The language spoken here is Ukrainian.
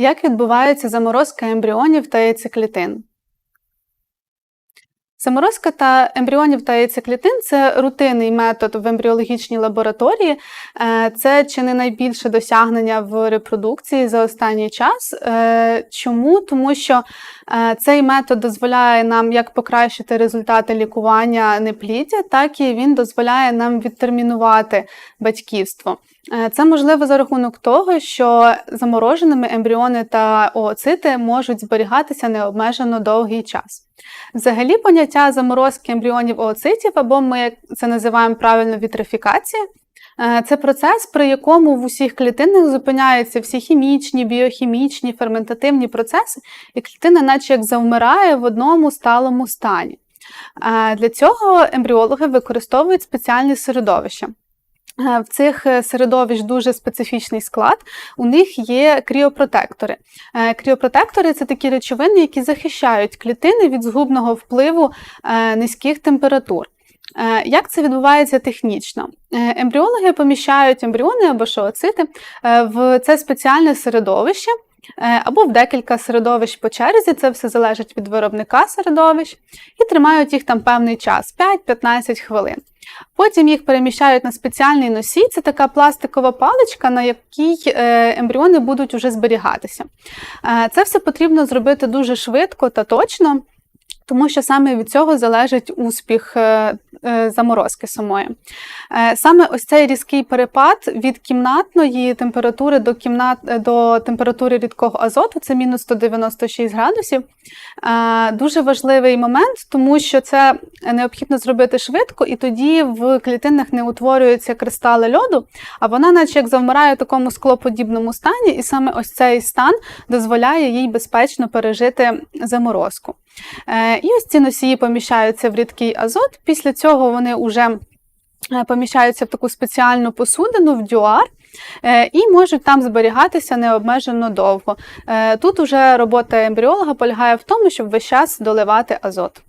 Як відбувається заморозка ембріонів та яйцеклітин? Заморозка та ембріонів та яйцеклітин це рутинний метод в ембріологічній лабораторії. Е, Це чи не найбільше досягнення в репродукції за останній час. Е, Чому? Тому що е, цей метод дозволяє нам як покращити результати лікування непліддя, так і він дозволяє нам відтермінувати батьківство. Це можливо за рахунок того, що замороженими ембріони та ooцити можуть зберігатися необмежено довгий час. Взагалі, поняття заморозки ембріонів ooцитів, або ми це називаємо правильно вітрофікація, е, це процес, при якому в усіх клітинах зупиняються всі хімічні, біохімічні, ферментативні процеси, і клітина, наче як завмирає в одному сталому стані. Е, Для цього ембріологи використовують спеціальні середовища. Е, В цих е, середовищ дуже специфічний склад. У них є кріопротектори. Е, Кріопротектори це такі речовини, які захищають клітини від згубного впливу низьких температур. Як це відбувається технічно? Ембріологи поміщають ембріони або шооцити в це спеціальне середовище. Е, Або в декілька середовищ по черзі, це все залежить від виробника середовищ, і тримають їх там певний час 5-15 хвилин. Потім їх переміщають на спеціальний носій. Це така пластикова паличка, на якій е, ембріони будуть уже зберігатися. Е, Це все потрібно зробити дуже швидко та точно. Тому що саме від цього залежить успіх е, е, заморозки самої. Е, Саме ось цей різкий перепад від кімнатної температури до кімнат, до температури рідкого азоту, це мінус 196 градусів. Дуже важливий момент, тому що це необхідно зробити швидко, і тоді в клітинах не утворюються кристали льоду, а вона, наче як завмирає в такому склоподібному стані, і саме ось цей стан дозволяє їй безпечно пережити заморозку. І ось ці носії поміщаються в рідкий азот. Після цього вони вже е, поміщаються в таку спеціальну посудину, в дюар. е, І можуть там зберігатися необмежено довго. Е, Тут уже робота ембріолога полягає в тому, щоб весь час доливати азот.